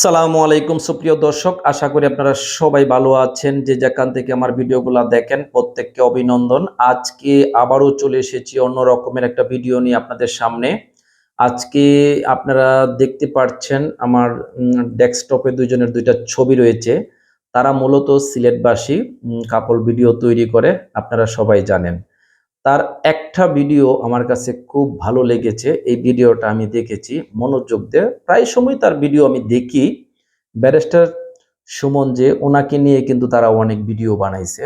সালামু আলাইকুম, সুপ্রিয় দর্শক। আশা করি আপনারা সবাই ভালো আছেন। যে যেখান থেকে আমার ভিডিওগুলো দেখেন, প্রত্যেককে অভিনন্দন। আজকে আবারও চলে এসেছি অন্য রকমের একটা ভিডিও নিয়ে আপনাদের সামনে। আজকে আপনারা দেখতে পাচ্ছেন আমার ডেস্কটপে দুজনের দুইটা ছবি রয়েছে। তারা মূলত সিলেটবাসী কাপড় ভিডিও তৈরি করে, আপনারা সবাই জানেন। তার একটা ভিডিও আমার কাছে খুব ভালো লেগেছে। এই ভিডিওটা আমি দেখেছি। মনোযোগ দিয়ে প্রায় সময় তার ভিডিও আমি দেখি। ব্যারিস্টার সুমন যে, ওনাকে নিয়ে কিন্তু তারা অনেক ভিডিও বানাইছে।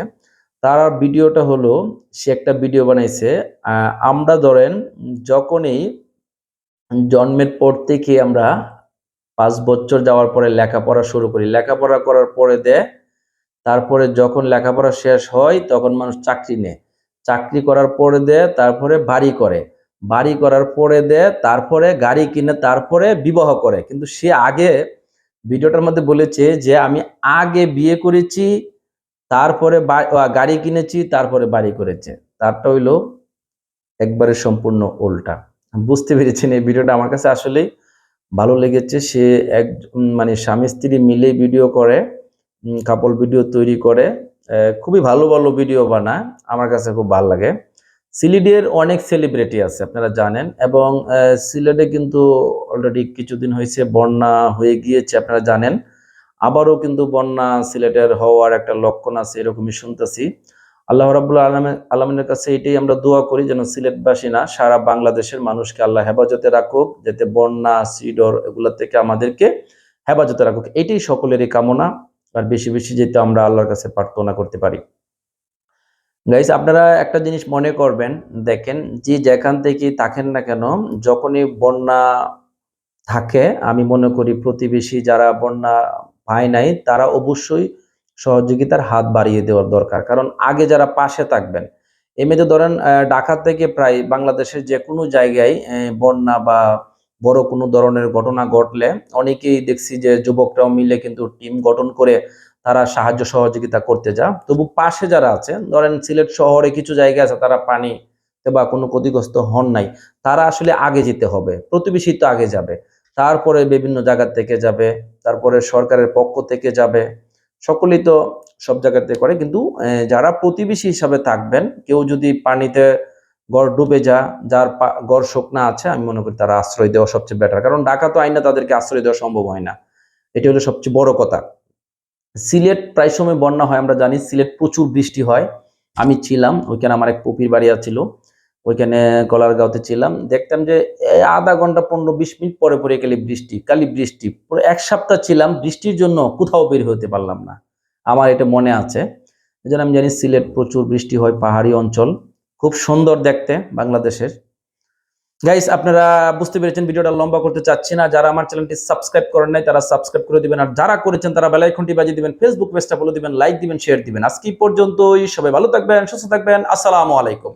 তার ভিডিওটা হলো, সে একটা ভিডিও বানাইছে আমরা ধরেন যখনই জন্মের পর থেকে আমরা পাঁচ বছর যাওয়ার পরে লেখাপড়া শুরু করি। লেখাপড়া করার পরে দেয় তারপরে যখন লেখাপড়া শেষ হয়, তখন মানুষ চাকরি নেয়। চাকরি করার পরে দে, তারপরে বাড়ি করে। বাড়ি করার পরে দে, তারপরে গাড়ি কিনে, তারপরে বিবাহ করে। কিন্তু সে আগে, ভিডিওটার মধ্যে বলেছে যে, আমি আগে বিয়ে করেছি, তারপরে গাড়ি কিনেছি, তারপরে বাড়ি করেছে। তারটা হইল একবারে সম্পূর্ণ উল্টা। বুঝতে পেরেছেন এই ভিডিওটা? আমার কাছে আসলেই ভালো লেগেছে। সে এক মানে স্বামী স্ত্রী মিলে ভিডিও করে কাপল ভিডিও তৈরি করে। খুবই ভালো ভালো ভিডিও বানায়। আমার কাছে খুব ভালো লাগে। সিলেটের অনেক সেলিব্রিটি আছে, আপনারা জানেন। এবং সিলেটে কিন্তু অলরেডি কিছুদিন হয়েছে, বন্যা হয়ে গিয়েছে, আপনারা জানেন। আবারও কিন্তু বন্যা সিলেটের হওয়ার একটা লক্ষণ আছে, এরকমই শুনতেছি। আল্লাহ রাবুল্লাহ আলমে আলমিনের কাছে এটাই আমরা দোয়া করি যেন সিলেটবাসী না, সারা বাংলাদেশের মানুষকে আল্লাহ হেফাজতে রাখুক, যাতে বন্যা, সিডর এগুলো থেকে আমাদেরকে হেফাজতে রাখুক। এটাই সকলেরই কামনা। আর বেশি বেশি যেতে আমরা আল্লাহর কাছে প্রার্থনা করতে পারি। গাইস আপনারা একটা জিনিস মনে করবেন, দেখেন, যে যেখান থেকে থাকেন না কেন, যখনই বন্যা থাকে, আমি মনে করি প্রতিবেশী যারা বন্যা পায় নাই, তারা অবশ্যই সহযোগিতার হাত বাড়িয়ে দেওয়ার দরকার। কারণ আগে যারা পাশে থাকবেন, এমনিতে ধরেন ঢাকা থেকে প্রায় বাংলাদেশের যে কোনো জায়গায় বন্যা বা বড় কোনো ধরনের ঘটনা ঘটলে অনেকেই দেখছি যে যুবকরাও মিলে কিন্তু টিম গঠন করে তারা সাহায্য সহযোগিতা করতে যা তবু পাশে যারা আছে ধরেন সিলেট শহরে কিছু জায়গা আছে, তারা পানি বা কোনো ক্ষতিগ্রস্ত হন নাই, তারা আসলে আগে যেতে হবে, প্রতিবেশী তো আগে যাবে। তারপরে বিভিন্ন জায়গা থেকে যাবে, তারপরে সরকারের পক্ষ থেকে যাবে, সকলেই তো সব জায়গাতে করে। কিন্তু যারা প্রতিবেশী হিসাবে থাকবেন, কেউ যদি পানিতে গড় ডুবে যা, যার গড় শুকনা আছে, আমি মনে করি তারা আশ্রয় দেওয়া সবচেয়ে বেটার কারণ ঢাকা তো আইনা তাদেরকে আশ্রয় দেওয়া সম্ভব হয় না। এটি হলো সবচেয়ে বড় কথা। সিলেট প্রায় সময় বন্যা হয়, আমরা জানি সিলেট প্রচুর বৃষ্টি হয়। আমি ছিলাম, ওইখানে আমার এক পপির বাড়ি ছিল ওইখানে গলারগাঁওতে ছিলাম। দেখতাম যে আধা ঘণ্টা, পনেরো, বিশ মিনিট পরে পরে গেলে বৃষ্টি কালি বৃষ্টি। পুরো এক সপ্তাহ ছিলাম, বৃষ্টির জন্য কোথাও বের হতে পারলাম না। আমার এটা মনে আছে। এই আমি জানি সিলেট প্রচুর বৃষ্টি হয়, পাহাড়ি অঞ্চল। খুব সুন্দর দেখতে বাংলাদেশের। গাইস আপনারা বুঝতে পেরেছেন ভিডিওটা লম্বা করতে চাচ্ছি না। যারা আমার চ্যানেলটি সাবস্ক্রাইব করেন নাই, তারা সাবস্ক্রাইব করে দিবেন। আর যারা করেছেন, তারা বেল আইকনটি বাজিয়ে দিবেন ফেসবুক পেজটা ফলো দিবেন লাইক দিবেন শেয়ার দিবেন। আজকে পর্যন্তই। সবাই ভালো থাকবেন, সুস্থ থাকবেন। আসসালামু আলাইকুম।